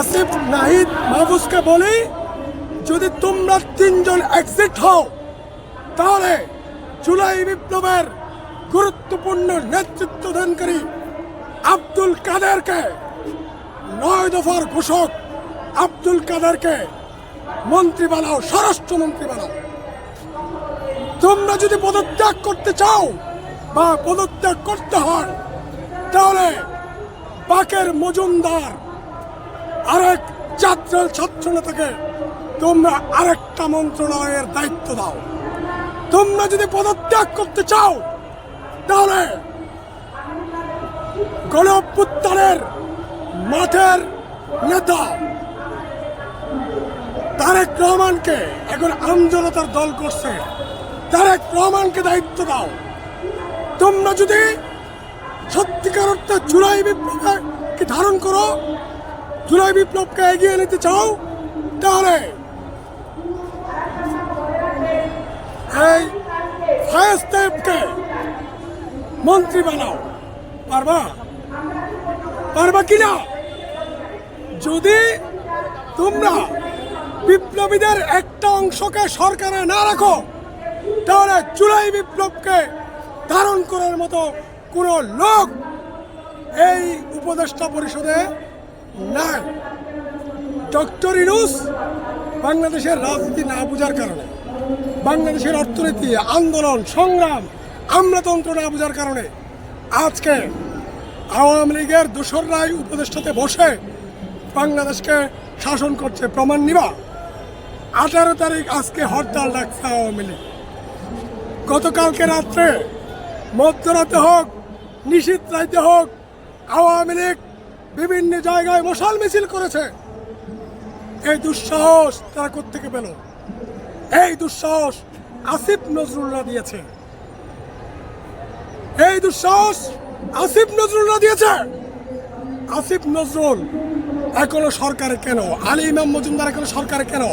আসিফ নাহিদ মাহফুজকে বলি, যদি তোমরা তিনজন এক্সিট হও, তাহলে জুলাই বিপ্লবের গুরুত্বপূর্ণ নেতৃত্ব দানকারী আব্দুল কাদেরকে নয় দফার ঘোষক আব্দুল কাদেরকে মন্ত্রী বানাও স্বরাষ্ট্রমন্ত্রী বানাও। তোমরা যদি পদত্যাগ করতে চাও বা পদত্যাগ করতে হয়, তাহলে বাকের মজুমদার আরেক ছাত্র ছাত্র নেতাকে তোমরা আরেকটা মন্ত্রণালয়ের দায়িত্ব দাও। তোমরা যদি পদত্যাগ করতে চাও, তাহলে গণ অভ্যুত্থানের মাঠের নেতা তারেক রহমানকে এখন আমজনতার দল করছে। তারেক রহমানকে দায়িত্ব দাও। তোমরা যদি সত্যিকার অর্থে জুলাই বিপ্লবকে ধারণ করো জুলাই বিপ্লবকে এগিয়ে নিতে চাও? তাহলে এই মন্ত্রী বানাও। পারবা? পারবা কিনা যদি তোমরা বিপ্লবীদের একটা অংশকে সরকারে না রাখো, তাহলে জুলাই বিপ্লবকে ধারণ করার মতো কোনো লোক এই উপদেষ্টা পরিষদে নাই ডক্টর ইনুস বাংলাদেশের রাজনীতি না বোঝার কারণে বাংলাদেশের অর্থনীতি, আন্দোলন, সংগ্রাম, আমলাতন্ত্র না বোঝার কারণে আজকে আওয়ামী লীগের দোসররাই উপদেষ্টাতে বসে বাংলাদেশকে শাসন করছে প্রমাণ নিবা। আঠারো তারিখ আজকে হরতাল ডাকছে আওয়ামী লীগ। গতকালকে রাত্রে মধ্যরাতে হোক নিশীত রাইতে হোক, আওয়ামী লীগ বিভিন্ন জায়গায় মশাল মিছিল করেছে। এই দুঃসাহস তারা কোথেকে পেল? এই দুঃসাহস আসিফ নজরুল্লাহ দিয়েছে। এই দুঃসাহস আসিফ নজরুল্লাহ দিয়েছে। আসিফ নজরুল এখনও সরকারে কেন? আলী ইমাম মজুমদার এখনও সরকারে কেন?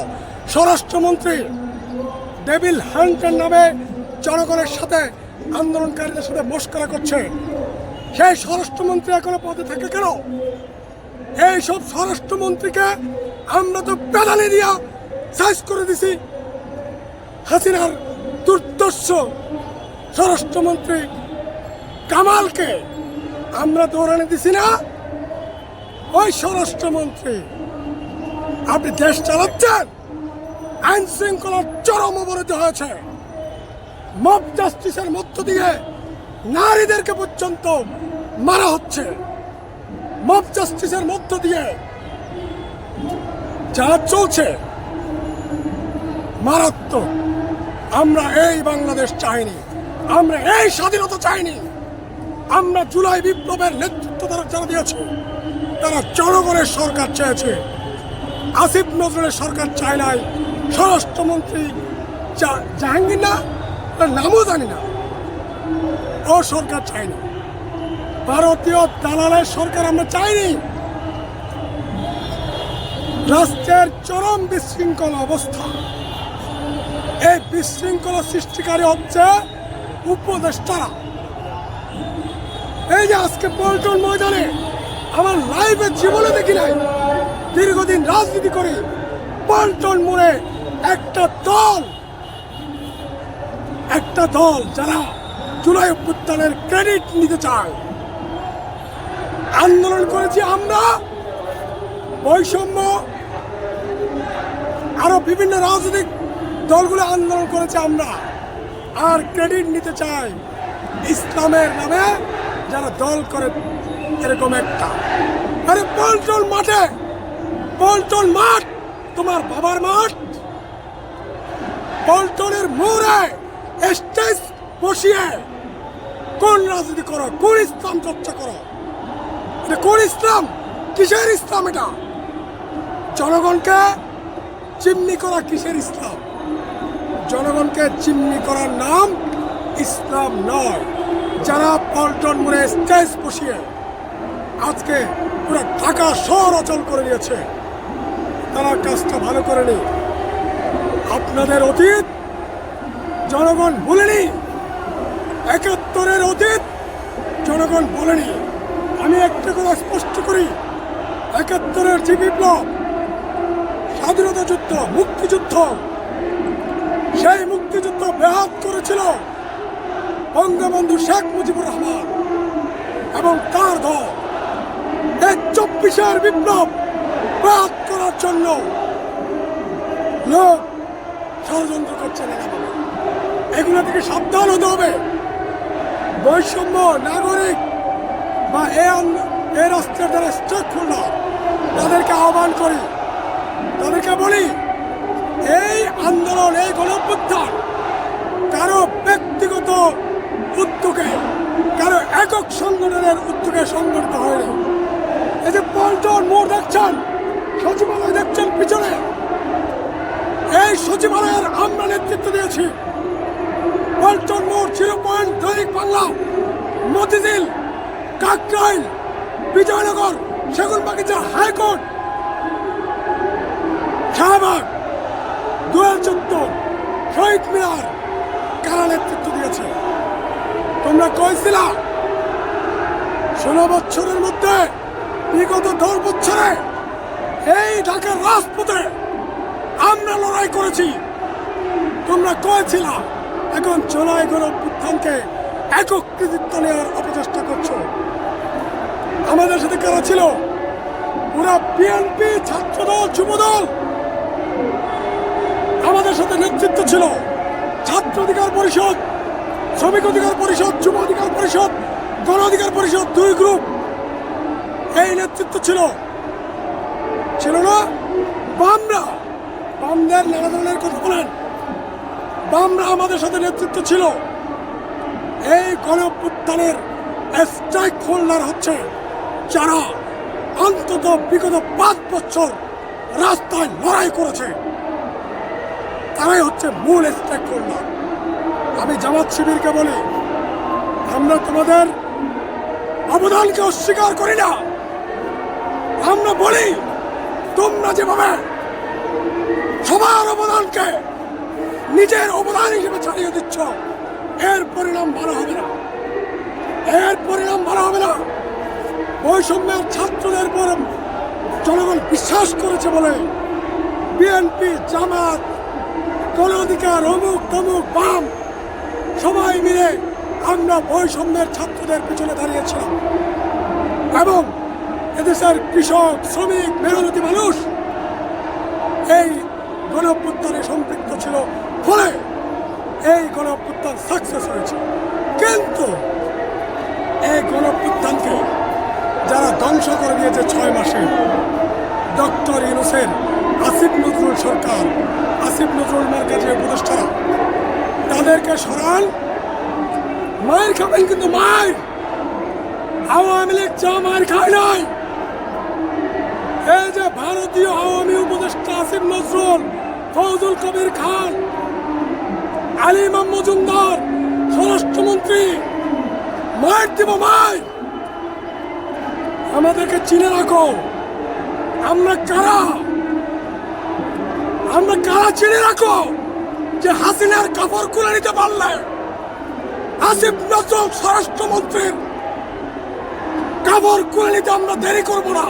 স্বরাষ্ট্রমন্ত্রী ডেভিল হান্টের নামে জনগণের সাথে আন্দোলনকারীদের সাথে মস্করা করছে। সেই স্বরাষ্ট্রমন্ত্রী এখনও পদে থাকে কেন? এই সব স্বরাষ্ট্রমন্ত্রীকে আমরা তো পেদালি দিয়া সাইজ করে দিছি। হাসিনার দুর্দর্শ স্বরাষ্ট্রমন্ত্রী কামালকে আমরা দৌড়ানে দিছি না। ওই স্বরাষ্ট্রমন্ত্রী, আপনি দেশ চালাচ্ছেন? আইন শৃঙ্খলার চরম অবরোধ হয়েছে। মব জাস্টিসের মধ্য দিয়ে নারীদেরকে পর্যন্ত মারা হচ্ছে। মব জাস্টিসের মধ্য দিয়ে যা চলছে, মারাত্মক। আমরা এই বাংলাদেশ চাইনি। আমরা এই স্বাধীনতা চাইনি। আমরা জুলাই বিপ্লবের নেতৃত্ব তারা যারা দিয়েছে, তারা জনগণের সরকার চেয়েছে আসিফ নজরুলের সরকার চায় নাই। স্বরাষ্ট্রমন্ত্রী জাহাঙ্গীর না, নামও জানি না। ও সরকার চায়নি। ভারতীয় দালালের সরকার আমরা চাইনি। রাষ্ট্রের চরম বিশৃঙ্খল অবস্থা। এই বিশৃঙ্খল সৃষ্টিকারী হচ্ছে উপদেষ্টারা। এই যে আজকে পল্টন ময়দানে আমার লাইফে জীবনে দেখি নাই, দীর্ঘদিন রাজনীতি করি পল্টন মোড়ে একটা দল একটা দল যারা জুলাই অভ্যুত্থানের ক্রেডিট নিতে চায়। আন্দোলন করেছি আমরা। বৈষম্য, আরও বিভিন্ন রাজনৈতিক দলগুলো আন্দোলন করেছে আমরা। আর ক্রেডিট নিতে চাই ইসলামের নামে যারা দল করে এরকম একটা। আরে পল্টন মাঠে পল্টন মাঠ, তোমার বাবার মাঠ। পল্টনের মোড়ে স্টেজ বসিয়ে কোন রাজনীতি করো, কোন ইসলাম চর্চা করো? এটা কোন ইসলাম? কিসের ইসলাম এটা? জনগণকে চিমনি করা কিসের ইসলাম? জনগণকে চিমনি করার নাম ইসলাম নয়। যারা পল্টন মোড়ে স্টেজ বসিয়ে আজকে পুরো ঢাকা শহর অচল করে নিয়েছে তারা কাজটা ভালো করেনি। আপনাদের অতীত, জনগণ ভুলেনি একাত্তরের অতীত, জনগণ বলেনি। আমি একটা কথা স্পষ্ট করি একাত্তরের যে বিপ্লব, স্বাধীনতা যুদ্ধ, মুক্তিযুদ্ধ, সেই মুক্তিযুদ্ধ ব্যাহত করেছিল বঙ্গবন্ধু শেখ মুজিবুর রহমান এবং তার দল। এই চব্বিশের বিপ্লব ব্যাহত করার জন্য লোক ষড়যন্ত্র করছে না এগুলো থেকে সাবধান হতে হবে। বৈষম্য, নাগরিক বা এ রাষ্ট্রের যারা স্টেক হোল্ডার তাদেরকে আহ্বান করি। তাদেরকে বলি, এই আন্দোলন, এই গণঅভ্যুত্থান কারও ব্যক্তিগত উদ্যোগে, কারও একক সংগঠনের উদ্যোগে সংগঠিত হয়নি এই যে পল্টন মোড় দেখছেন, সচিবালয় দেখছেন পিছনে, এই সচিবালয়ের আমরা নেতৃত্ব দিয়েছি। পল্টন মোড় zero point Kakrail, Bijoynagar, Segunbagicha high court. Shahbag, দুয়ার চত্বর, শহীদ মিনার কারা নেতৃত্ব দিয়েছে? তোমরা কইছিলা ষোলো বছরের মধ্যে, বিগত দশ বছরে, এই ঢাকার রাজপথে আমরা লড়াই করেছি। তোমরা কয়েছিলা এখন চলাই গণ অভ্যুত্থানকে একক কৃতিত্ব নেওয়ার অপচেষ্টা করছ। আমাদের সাথে কারা ছিল? ওরা বিএনপি ছাত্রদল, যুবদল। আমাদের সাথে নেতৃত্ব ছিল। ছাত্র অধিকার পরিষদ, শ্রমিক অধিকার পরিষদ, যুব অধিকার পরিষদ, গণ অধিকার পরিষদ, দুই গ্রুপ এই নেতৃত্ব ছিল। ছিল না? বামরা। বামদের নানা ধরনের কথা বলেন। বামরা আমাদের সাথে নেতৃত্ব ছিল। এই গণপুত্থানের স্ট্রাইক হোল্ডার হচ্ছে। যারা অন্তত বিগত পাঁচ বছর রাস্তায় লড়াই করেছে, তারাই হচ্ছে মূল স্ট্রাইক হোল্ডার। আমি জামাত শিবিরকে বলি, আমরা তোমাদের অবদানকে অস্বীকার করি না। আমরা বলি, তোমরা যেভাবে সবার অবদানকে নিজের অবদান হিসেবে ছাড়িয়ে দিচ্ছ, এর পরিণাম ভালো হবে না। এর পরিণাম ভালো হবে না। বৈষম্যের ছাত্রদের পর জনগণ বিশ্বাস করেছে বলে বিএনপি, জামাত গণ অধিকার অমুক তমুক, বাম, সবাই মিলে আমরা বৈষম্যের ছাত্রদের পিছনে দাঁড়িয়েছিলাম। এবং এদেশের কৃষক, শ্রমিক, মেহনতি মানুষ এই গণঅভ্যুত্থানে সম্পৃক্ত ছিল ফলে এই গণঅভ্যুত্থান সাকসেস হয়েছে। কিন্তু এই গণঅভ্যুত্থানকে যারা ধ্বংস করে দিয়েছে ছয় মাসে, ডক্টর ইউনুসেন আসিফ নজরুল সরকার, আসিফ নজরুল মার্কাজী উপদেষ্টারা, তাদেরকে সরান। মায়ের খাবেন কিন্তু মায়ের। আওয়ামী লীগ যা মায়ের খায় নাই। এই যে ভারতীয় আওয়ামী উপদেষ্টা আসিফ নজরুল ফৌজুল কবির খান, আলী ইমাম মজুমদার স্বরাষ্ট্রমন্ত্রী, মায়ের দিব মায় আমাদেরকে চিনে রাখো। আমরা কারা? আমরা কারা চিনে রাখো যে হাসিনার কাপড় খুলে নিতে পারলে? আসিফ নজরুল স্বরাষ্ট্রমন্ত্রীর কাপড় খুলে নিতে আমরা দেরি করব না।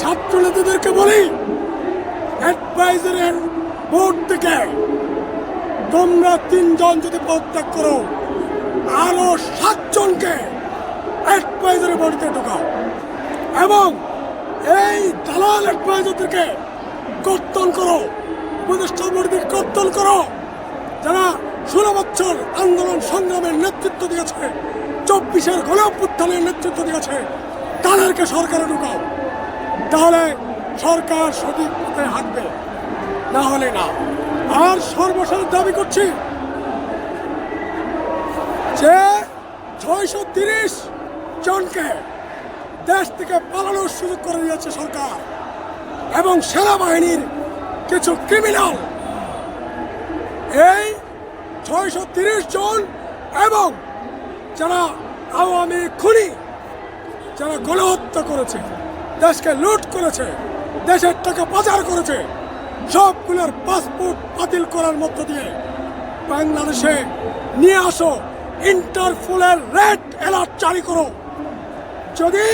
ছাত্র নেতাদেরকে বলি, অ্যাডভাইজারের বোর্ড থেকে তোমরা তিনজন যদি পদত্যাগ করো, আরও সাতজনকে অ্যাডভাইজারি বডিতে ঢোকাও। এবং এই দালাল অ্যাডভাইজারদেরকে কর্তন করো। উপদেষ্টা বডিকে কর্তন করো। যারা ষোলো বছর আন্দোলন সংগ্রামের নেতৃত্ব দিয়েছে, চব্বিশের গণ অভ্যুত্থানের নেতৃত্ব দিয়েছে, তাদেরকে সরকারে ঢুকাও। তাহলে সরকার সঠিক পথে হাঁটবে। না হলে না। আর সর্বশেষ দাবি করছি যে, ছয়শো তিরিশ জনকে দেশ থেকে পালানোর সুযোগ করে দিয়েছে সরকার। এবং সেনাবাহিনীর কিছু ক্রিমিনাল এই ছয়শো তিরিশ জন এবং যারা আওয়ামী খুনি, যারা গণহত্যা করেছে, দেশকে লুট করেছে, দেশের টাকা পাচার করেছে, সবগুলোর পাসপোর্ট বাতিল করার মধ্য দিয়ে বাংলাদেশে নিয়ে আসো, ইন্টারপোলের রেড অ্যালার্ট জারি করো। যদি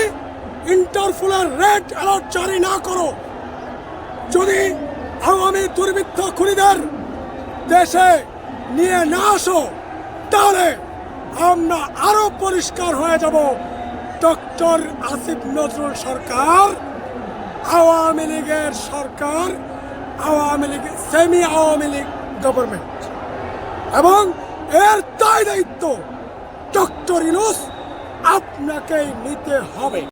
ইন্টারফোলের রেড অ্যালার্ট জারি না করো, যদি আওয়ামী দুর্বৃত্ত খুনিদের দেশে নিয়ে না আসো, তাহলে আমরা আরও পরিষ্কার হয়ে যাব। ডক্টর আসিফ নজরুল সরকার, আওয়ামী লীগের সরকার, আওয়ামী লীগ সেমি আওয়ামী লীগ গভর্নমেন্ট এবং এর দায় দায়িত্ব ডক্টর ইনুস আপনাকেই নিতে হবে।